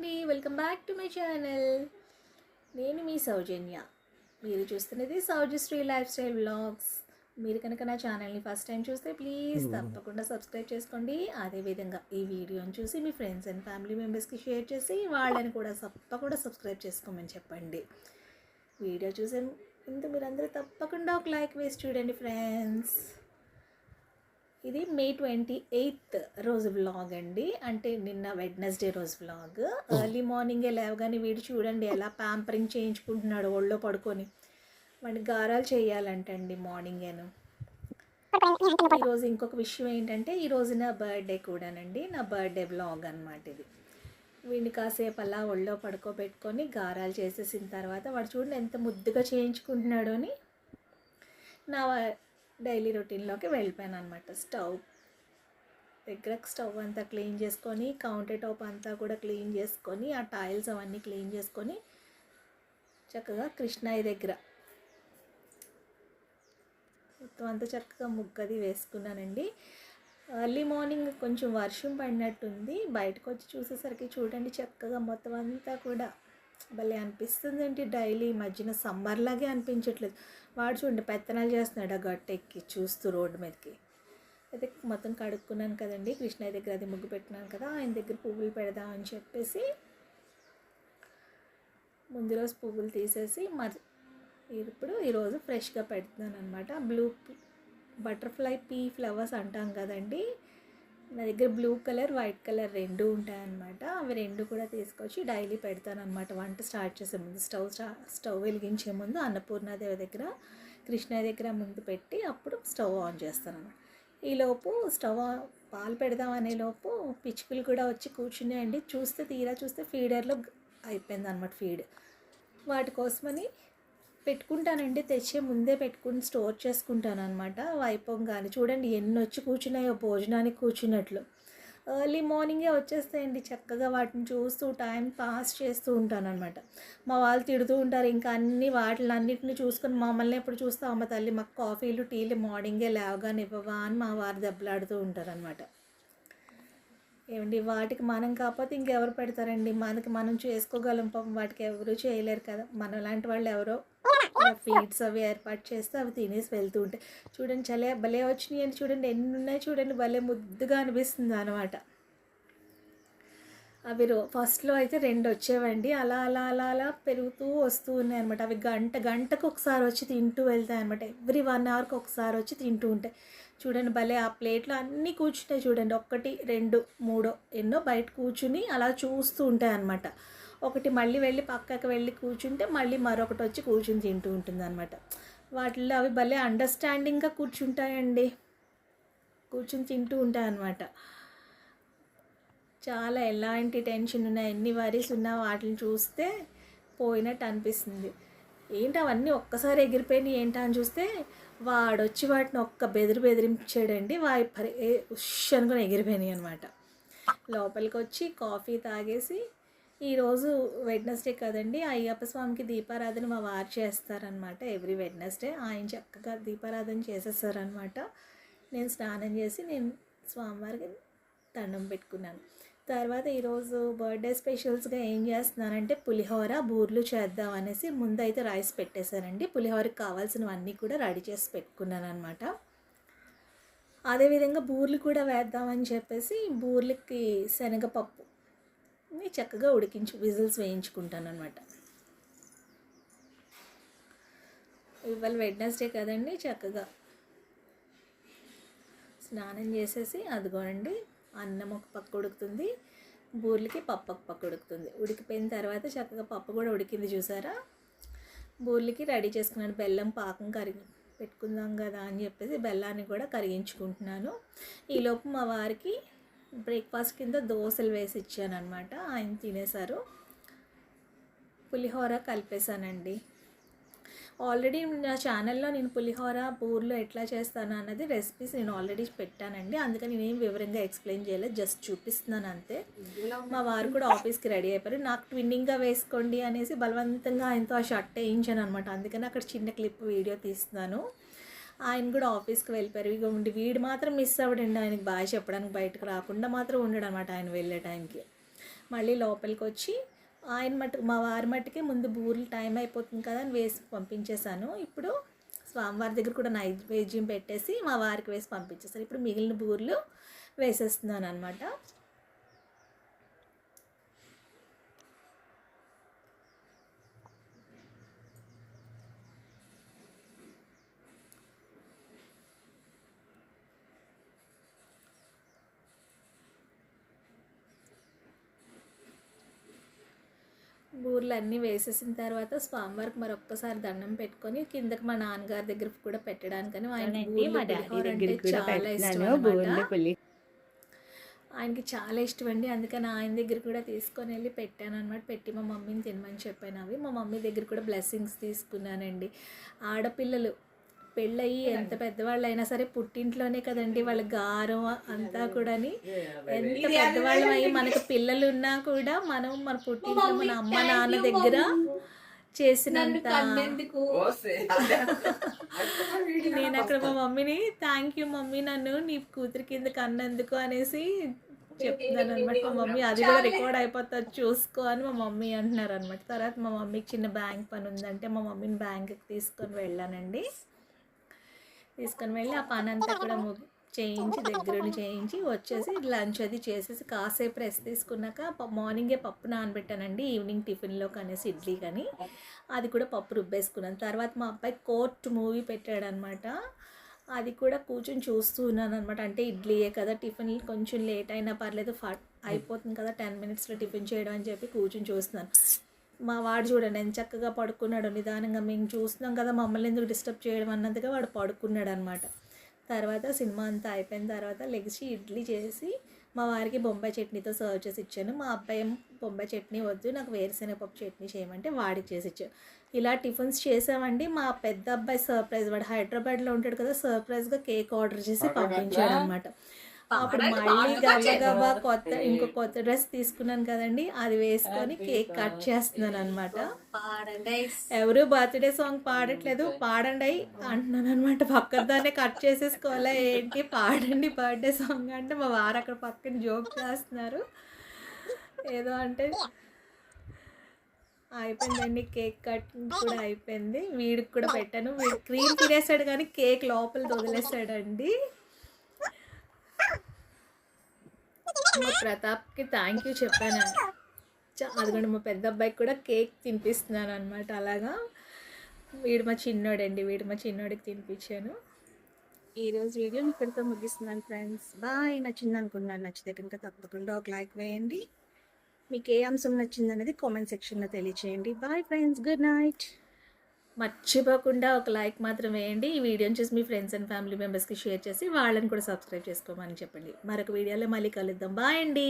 అండి. Welcome back to my channel. నేను మీ సౌజన్య. మీరు చూస్తున్నది సౌజశ్రీ లైఫ్ స్టైల్ వ్లాగ్స్. మీరు కనుక నా ఛానల్ని ఫస్ట్ టైం చూస్తే ప్లీజ్ తప్పకుండా సబ్స్క్రైబ్ చేసుకోండి. అదేవిధంగా ఈ వీడియోని చూసి మీ ఫ్రెండ్స్ అండ్ ఫ్యామిలీ మెంబర్స్కి షేర్ చేసి వాళ్ళని కూడా తప్పకుండా సబ్స్క్రైబ్ చేసుకోమని చెప్పండి. వీడియో చూసే ముందు మీరందరూ తప్పకుండా ఒక లైక్ వేసి చూడండి ఫ్రెండ్స్. ఇది మే ట్వంటీ ఎయిత్ రోజు వ్లాగ్ అండి. అంటే నిన్న వెడ్నెస్డే రోజు వ్లాగ్ ఎర్లీ మార్నింగే లేవగానే వీడు చూడండి ఎలా ప్యాంపరింగ్ చేయించుకుంటున్నాడు ఒళ్ళో పడుకొని. వాడిని గారాలు చేయాలంటండి మార్నింగేను ఈరోజు ఇంకొక విషయం ఏంటంటే ఈరోజు నా బర్త్డే కూడానండి. నా బర్త్డే వ్లాగ్ అనమాట ఇది. వీడిని కాసేపు అలా ఒళ్ళో పడుకోబెట్టుకొని గారాలు చేసేసిన తర్వాత వాడు చూడండి ఎంత ముద్దుగా చేయించుకుంటున్నాడో అని. నా డైలీ రొటీన్లోకి వెళ్ళిపోయాను అనమాట స్టవ్ దగ్గర స్టవ్ అంతా క్లీన్ చేసుకొని కౌంటర్ టాప్ అంతా కూడా క్లీన్ చేసుకొని ఆ టైల్స్ అవన్నీ క్లీన్ చేసుకొని చక్కగా కృష్ణాయి దగ్గర మొత్తం అంతా చక్కగా ముగ్గది వేసుకున్నానండి. ఎర్లీ మార్నింగ్ కొంచెం వర్షం పడినట్టుంది. బయటకు వచ్చి చూసేసరికి చూడండి చక్కగా మొత్తం అంతా కూడా భలే అనిపిస్తుంది ఏంటి డైలీ ఈ మధ్యన సమ్మర్లాగే అనిపించట్లేదు. వాడు చూడండి పెత్తనాలు చేస్తున్నాడు ఆ గట్ట ఎక్కి చూస్తూ రోడ్డు మీదకి. అయితే మొత్తం కడుక్కున్నాను కదండి. కృష్ణయ్య దగ్గర అది ముగ్గు పెట్టినాను కదా ఆయన దగ్గర పువ్వులు పెడదాం అని చెప్పేసి ముందు రోజు పువ్వులు తీసేసి మరి ఇప్పుడు ఈరోజు ఫ్రెష్గా పెడుతున్నాను అనమాట బ్లూ బటర్ఫ్లై పీ ఫ్లవర్స్ అంటాం కదండి. నా దగ్గర బ్లూ కలర్ వైట్ కలర్ రెండు ఉంటాయన్నమాట. అవి రెండు కూడా తీసుకొచ్చి డైలీ పెడతాను అనమాట వంట స్టార్ట్ చేసే ముందు స్టవ్ స్టా- స్టవ్ వెలిగించే ముందు అన్నపూర్ణాదేవి దగ్గర కృష్ణ దగ్గర ముందు పెట్టి అప్పుడు స్టవ్ ఆన్ చేస్తాను అనమాట ఈలోపు స్టవ్ పాలు పెడదాం అనే లోపు పిచ్చుకలు కూడా వచ్చి కూర్చున్నాయండి. చూస్తే తీరా చూస్తే ఫీడర్లో అయిపోయింది అనమాట ఫీడ్. వాటి కోసమని పెట్టుకుంటానండి. తెచ్చే ముందే పెట్టుకుని స్టోర్ చేసుకుంటాను అనమాట అయిపోగానే చూడండి ఎన్ని వచ్చి కూర్చున్నాయో భోజనానికి కూర్చున్నట్లు. ఎర్లీ మార్నింగే వచ్చేస్తాయండి. చక్కగా వాటిని చూస్తూ టైం పాస్ చేస్తూ ఉంటాను అనమాట మా వాళ్ళు తిడుతూ ఉంటారు. ఇంకా అన్ని వాటిని అన్నిటిని చూసుకొని మమ్మల్ని ఎప్పుడు చూస్తాం అమ్మ తల్లి మాకు కాఫీలు టీలు మార్నింగే లేవగానే ఇవ్వవా అని మా వారు దెబ్బలాడుతూ ఉంటారు అనమాట ఏమండి? వాటికి మనం కాకపోతే ఇంకెవరు పెడతారండి? మనకి మనం చేసుకోగలం పాపం. వాటికి ఎవరు చేయలేరు కదా. మన లాంటి వాళ్ళు ఎవరో ఫీడ్స్ అవి ఏర్పాటు చేస్తే అవి తినేసి వెళ్తూ ఉంటాయి. చూడండి చలే భలే వచ్చినాయి అని చూడండి. ఎన్ని ఉన్నాయి చూడండి. భలే ముద్దుగా అనిపిస్తుంది అనమాట అవి రో ఫస్ట్లో అయితే రెండు వచ్చేవండి. అలా అలా అలా అలా పెరుగుతూ వస్తూ ఉన్నాయి అనమాట అవి గంట గంటకు ఒకసారి వచ్చి తింటూ వెళ్తాయి అనమాట ఎవ్రీ వన్ అవర్కి ఒకసారి వచ్చి తింటూ ఉంటాయి. చూడండి భలే ఆ ప్లేట్లో అన్నీ కూర్చుంటాయి చూడండి. ఒకటి రెండు మూడో ఎన్నో బయట కూర్చుని అలా చూస్తూ ఉంటాయి అనమాట ఒకటి మళ్ళీ వెళ్ళి పక్కకి వెళ్ళి కూర్చుంటే మళ్ళీ మరొకటి వచ్చి కూర్చుని తింటూ ఉంటుంది అనమాట వాటిల్లో అవి భలే అండర్స్టాండింగ్గా కూర్చుంటాయండి. కూర్చుని తింటూ ఉంటాయి అన్నమాట చాలా ఎలాంటి టెన్షన్ ఉన్నా ఎన్ని వరీస్ ఉన్నా వాటిని చూస్తే పోయినట్టు అనిపిస్తుంది. ఏంటి అవన్నీ ఒక్కసారి ఎగిరిపోయినాయి ఏంటా అని చూస్తే వాడొచ్చి వాటిని ఒక్క బెదిరి బెదిరించాడండి వాయి పరి ఏ- ఉష్ అనుకుని ఎగిరిపోయినాయి అనమాట లోపలికి వచ్చి కాఫీ తాగేసి ఈరోజు వెడ్నెస్డే కదండి. అయ్యప్ప స్వామికి దీపారాధన మా వారు చేస్తారనమాట ఎవ్రీ వెడ్నెస్డే ఆయన చక్కగా దీపారాధన చేసేస్తారనమాట నేను స్నానం చేసి నేను స్వామివారికి దండం పెట్టుకున్నాను. తర్వాత ఈరోజు బర్త్డే స్పెషల్స్గా ఏం చేస్తున్నానంటే పులిహోర బూర్లు చేద్దాం అనేసి ముందైతే రైస్ పెట్టేశానండి. పులిహోరకి కావాల్సినవన్నీ కూడా రెడీ చేసి పెట్టుకున్నాను అనమాట అదేవిధంగా బూర్లు కూడా వేద్దామని చెప్పేసి బూర్లకి శనగపప్పు చక్కగా ఉడికించి విజిల్స్ వేయించుకుంటాను అనమాట ఇవాళ వెడ్నెస్డే కదండి చక్కగా. స్నానం చేసేసి అదిగోనండి అన్నం ఒక పక్క ఉడుకుతుంది బూర్లకి పప్పు ఒక పక్క ఉడుకుతుంది. ఉడికిపోయిన తర్వాత చక్కగా పప్పు కూడా ఉడికింది చూసారా? బూర్లకి రెడీ చేసుకున్నాను బెల్లం పాకం కరిగి పెట్టుకుందాం కదా అని చెప్పేసి బెల్లాన్ని కూడా కరిగించుకుంటున్నాను. ఈలోపు మా వారికి బ్రేక్ఫాస్ట్ కింద దోశలు వేసి ఇచ్చాను అనమాట ఆయన తినేశారు. పులిహోర కలిపేశానండి. ఆల్రెడీ నా ఛానల్లో నేను పులిహోర బూర్లు ఎట్లా చేస్తాను అన్నది రెసిపీస్ నేను ఆల్రెడీ పెట్టానండి. అందుకని నేనేం వివరంగా ఎక్స్ప్లెయిన్ చేయలేదు జస్ట్ చూపిస్తున్నాను అంతే. మా వారు కూడా ఆఫీస్కి రెడీ అయిపోయారు. నాకు ట్విన్నింగ్గా వేసుకోండి అనేసి బలవంతంగా ఆయనతో ఆ షర్ట్ వేయించాను అనమాట అందుకని అక్కడ చిన్న క్లిప్ వీడియో తీస్తున్నాను. ఆయన కూడా ఆఫీస్కి వెళ్ళిపోయారు. ఇక ఉండి వీడు మాత్రం మిస్ అవ్వడండి ఆయనకి బాగా చెప్పడానికి బయటకు రాకుండా మాత్రం ఉండడనమాట ఆయన వెళ్ళే టైంకి. మళ్ళీ లోపలికి వచ్చి ఆయన మటు మా వారి మట్టుకే ముందు బూరెలు టైం అయిపోతుంది కదా అని వేసి పంపించేశాను. ఇప్పుడు స్వామివారి దగ్గర కూడా నైవేద్యం పెట్టేసి మా వారికి వేసి పంపించేసాను ఇప్పుడు మిగిలిన బూరెలు వేసేస్తున్నాను అనమాట బూర్లు అన్నీ వేసేసిన తర్వాత స్వామివారికి మరొక్కసారి దండం పెట్టుకొని కిందకి మా నాన్నగారి దగ్గర కూడా పెట్టడానికని పులి. ఆయనకి చాలా ఇష్టం అండి అందుకని ఆయన దగ్గర కూడా తీసుకొని వెళ్ళి పెట్టాను అనమాట పెట్టి మా మమ్మీని తినమని చెప్పాను అవి. మా మమ్మీ దగ్గర కూడా బ్లెస్సింగ్స్ తీసుకున్నానండి. ఆడపిల్లలు పెళ్ళయి ఎంత పెద్దవాళ్ళు అయినా సరే పుట్టింట్లోనే కదండి వాళ్ళ గారం అంతా కూడాని. ఎంత పెద్దవాళ్ళం అయ్యి మనకు పిల్లలు ఉన్నా కూడా మనం మన పుట్టింట్లో మన అమ్మ నాన్న దగ్గర చేసినంత నేను అక్కడ మా మమ్మీని థ్యాంక్ యూ మమ్మీ నన్ను నీ కూతురి కింద కన్నందుకు అనేసి చెప్తున్నాను అనమాట మా మమ్మీ అది కూడా రికార్డ్ అయిపోతుంది చూసుకో అని మా మమ్మీ అంటున్నారు అనమాట తర్వాత మా మమ్మీకి చిన్న బ్యాంక్ పని ఉందంటే మా మమ్మీని బ్యాంక్కి తీసుకొని వెళ్ళానండి. తీసుకొని వెళ్ళి ఆ పని అంతా కూడా ముగి చేయించి దగ్గరుండి చేయించి వచ్చేసి లంచ్ అది చేసేసి కాసేపు రెస్ట్ తీసుకున్నాక ప- మార్నింగే పప్పు నానబెట్టానండి. ఈవినింగ్ టిఫిన్లో కనేసి ఇడ్లీ కానీ అది కూడా పప్పు రుబ్బేసుకున్నాను. తర్వాత మా అబ్బాయి కోర్ట్ మూవీ పెట్టాడనమాట. అది కూడా కూర్చొని చూస్తూ ఉన్నాను అనమాట అంటే ఇడ్లీయే కదా టిఫిన్ కొంచెం లేట్ అయినా పర్లేదు ఫా అయిపోతుంది కదా టెన్ మినిట్స్లో టిఫిన్ చేయడం అని చెప్పి కూర్చొని చూస్తున్నాను. మా వాడు చూడండి ఎంత చక్కగా పడుకున్నాడు. నిదానంగా మేము చూస్తున్నాం కదా మమ్మల్ని ఎందుకు డిస్టర్బ్ చేయడం అన్నట్టుగా వాడు పడుకున్నాడు అనమాట తర్వాత సినిమా అంతా అయిపోయిన తర్వాత లెగిసి ఇడ్లీ చేసి మా వారికి బొంబాయి చట్నీతో సర్వ్ చేసి ఇచ్చాను. మా అబ్బాయి బొంబాయి చట్నీ వద్దు నాకు వేరుశనగపప్పు చట్నీ చేయమంటే వాడికి చేసి ఇచ్చాను ఇలా టిఫిన్స్ చేసామండి. మా పెద్ద అబ్బాయి సర్ప్రైజ్ వాడు హైదరాబాద్లో ఉంటాడు కదా సర్ప్రైజ్గా కేక్ ఆర్డర్ చేసి పంపించాడు అనమాట అప్పుడు మళ్ళీ గబగబా కొత్త ఇంకో కొత్త డ్రెస్ తీసుకున్నాను కదండి. అది వేసుకొని కేక్ కట్ చేస్తున్నాను అనమాట ఎవరు బర్త్డే సాంగ్ పాడట్లేదు. పాడండి అంటున్నాను అనమాట పక్కన దాన్ని కట్ చేసేసుకోవాలా ఏంటి? పాడండి బర్త్డే సాంగ్ అంటే మా వారు అక్కడ పక్కన జోక్ చేస్తున్నారు. ఏదో అంటే అయిపోయిందండి కేక్ కట్ కూడా అయిపోయింది. వీడికి కూడా పెట్టాను. వీడు క్రీమ్ తినేసాడు కానీ కేక్ లోపల వదిలేసాడండి. మా ప్రతాప్కి థ్యాంక్ యూ చెప్పాను. చ- అదిగోండి మా పెద్ద అబ్బాయికి కూడా కేక్ తినిపిస్తున్నాను అనమాట అలాగా. వీడు మా చిన్నోడండి వీడు మా చిన్నోడికి తినిపించాను. ఈరోజు వీడియో ఇక్కడితో ముగిస్తున్నాను ఫ్రెండ్స్ బాయ్ నచ్చింది అనుకున్నాను నచ్చితే కనుక తప్పకుండా ఒక లైక్ వేయండి. మీకు ఏ అంశం నచ్చింది అనేది కామెంట్ సెక్షన్లో తెలియచేయండి. బాయ్ ఫ్రెండ్స్ గుడ్ నైట్ మర్చిపోకుండా ఒక లైక్ మాత్రం వేయండి. ఈ వీడియోని చూసి మీ ఫ్రెండ్స్ అండ్ ఫ్యామిలీ మెంబర్స్కి షేర్ చేసి వాళ్ళని కూడా సబ్స్క్రైబ్ చేసుకోమని చెప్పండి. మరొక వీడియోలో మళ్ళీ కలుద్దాం. బాయ్ అండి.